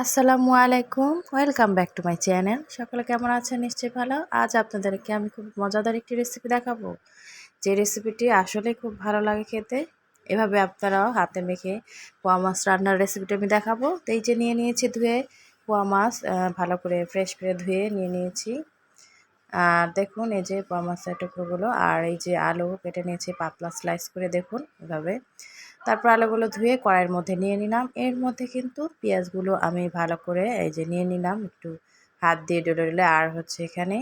আসসালামু আলাইকুম। Welcome back to my channel সকলে কেমন আছেন? নিশ্চয়ই ভালো। আজ আপনাদেরকে আমি খুব মজাদার একটি রেসিপি দেখাবো। যে রেসিপিটি আসলে খুব ভালো লাগে খেতে, এভাবে আপনারাও হাতে মেখে পোয়া মাছ রান্নার রেসিপিটি আমি দেখাবো। তো এই যে নিয়ে নিয়েছি ধুয়ে পোয়া মাছ ভালো করে ফ্রেশ করে ধুয়ে নিয়ে নিয়েছি। আর দেখুন, এই যে পোয়া মাছের টুকরোগুলো, আর এই যে আলু কেটে নিয়েছি, পাতলা স্লাইস করে দেখুন এভাবে। তারপর আলুগুলো ধুয়ে কড়াইয়ের মধ্যে নিয়ে নিলাম। এর মধ্যে কিন্তু পেঁয়াজগুলো আমি ভালো করে এই যে নিয়ে নিলাম, একটু হাত দিয়ে ডলে ডলে। আর হচ্ছে এখানে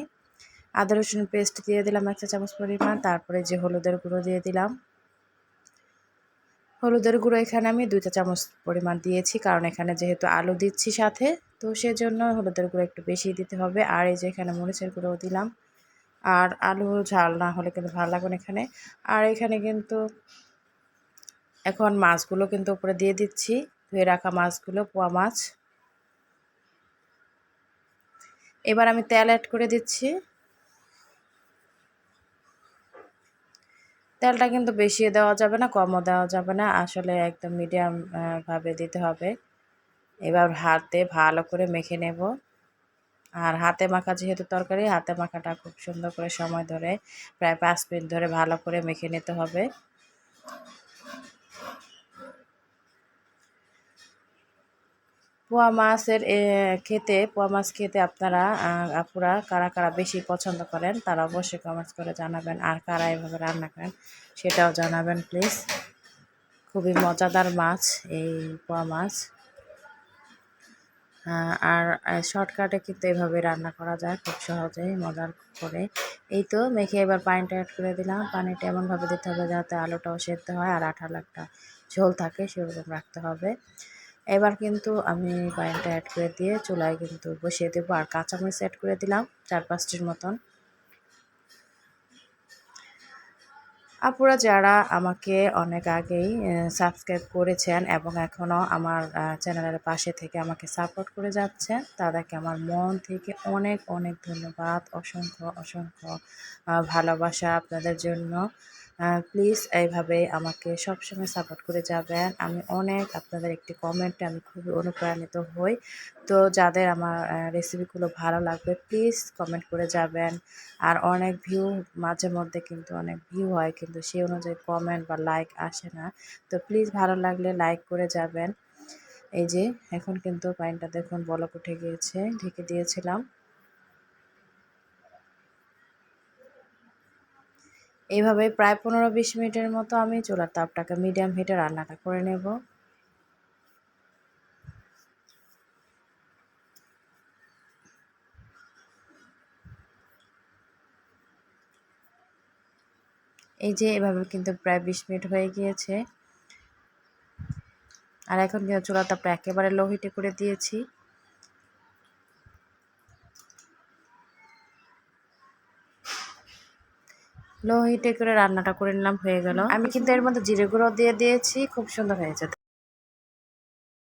আদা, রসুন পেস্ট দিয়ে দিলাম এক চা চামচ পরিমাণ। তারপরে যে হলুদের গুঁড়ো দিয়ে দিলাম, হলুদের গুঁড়ো এখানে আমি দুই চা চামচ পরিমাণ দিয়েছি, কারণ এখানে যেহেতু আলু দিচ্ছি সাথে, তো সেজন্য হলুদের গুঁড়ো একটু বেশি দিতে হবে। আর এই যে এখানে মরিচের গুঁড়ো দিলাম। আর আলু ঝাল না হলে কিন্তু ভালো লাগবে এখানে। আর এখানে কিন্তু এখন মাছগুলো কিন্তু উপরে দিয়ে দিচ্ছি, ধুয়ে রাখা মাছগুলো, পোয়া মাছ। এবার আমি তেল অ্যাড করে দিচ্ছি। তেলটা কিন্তু বেশি দেওয়া যাবে না, কমও দেওয়া যাবে না, আসলে একদম মিডিয়াম ভাবে দিতে হবে। এবার হাতে ভালো করে মেখে নেব। আর হাতে মাখা যেহেতু তরকারি, হাতে মাখাটা খুব সুন্দর করে সময় ধরে, প্রায় পাঁচ মিনিট ধরে ভালো করে মেখে নিতে হবে। পোয়া মাছের খেতে, পোয়া মাছ খেতে আপনারা আপুরা কারা কারা বেশি পছন্দ করেন, তারা অবশ্যই কমেন্টস করে জানাবেন। আর কারা এভাবে রান্না করেন, সেটাও জানাবেন প্লিজ খুবই মজাদার মাছ এই পোয়া মাছ। আর শর্টকাটে কিন্তু এভাবে রান্না করা যায়, খুব সহজেই, মজার করে। এই তো, মেখে এবার পানিটা অ্যাড করে দিলাম। পানিটা এমনভাবে দিতে হবে যাতে আলুটাও সেদ্ধ হয় আর আঠালো একটা ঝোল থাকে, সেরকম রাখতে হবে। এবার কিন্তু আমি পানিটা অ্যাড করে দিয়ে চুলায় কিন্তু বসিয়ে দেবো আর কাঁচামরিচ অ্যাড করে দিলাম চার পাঁচটির মতন। আপুরা যারা আমাকে অনেক আগেই সাবস্ক্রাইব করেছেন এবং এখনও আমার চ্যানেলের পাশে থেকে আমাকে সাপোর্ট করে যাচ্ছেন, তাদেরকে আমার মন থেকে অনেক অনেক ধন্যবাদ। অসংখ্য অসংখ্য ভালোবাসা আপনাদের জন্য। প্লিজ এইভাবে আমাকে সবসময় সাপোর্ট করে যাবেন। আমি অনেক আপনাদের একটি কমেন্টে আমি খুবই অনুপ্রাণিত হই। তো যাদের আমার রেসিপিগুলো ভালো লাগবে, প্লিজ কমেন্ট করে যাবেন। আর অনেক ভিউ মাঝে মধ্যে কিন্তু অনেক ভিউ হয়, কিন্তু সেই অনুযায়ী কমেন্ট বা লাইক আসে না। তো প্লিজ ভালো লাগলে লাইক করে যাবেন। এই যে, এখন কিন্তু পানিটা দেখুন, বলক উঠে গিয়েছে, ঢেকে দিয়েছিলাম। এইভাবে প্রায় পনেরো বিশ মিনিটের মতো আমি চুলার তাপটাকে মিডিয়াম হিটে রান্নাটা করে নেব। এই যে এভাবে কিন্তু প্রায় বিশ মিনিট হয়ে গিয়েছে। আর এখন কিন্তু চুলার তাপটা একেবারে লো হিটে করে দিয়েছি। লো হিটে করে রান্নাটা করে নিলাম, হয়ে গেল। আমি কিন্তু এর মধ্যে জিরে গুঁড়ো দিয়ে দিয়েছি, খুব সুন্দর হয়েছে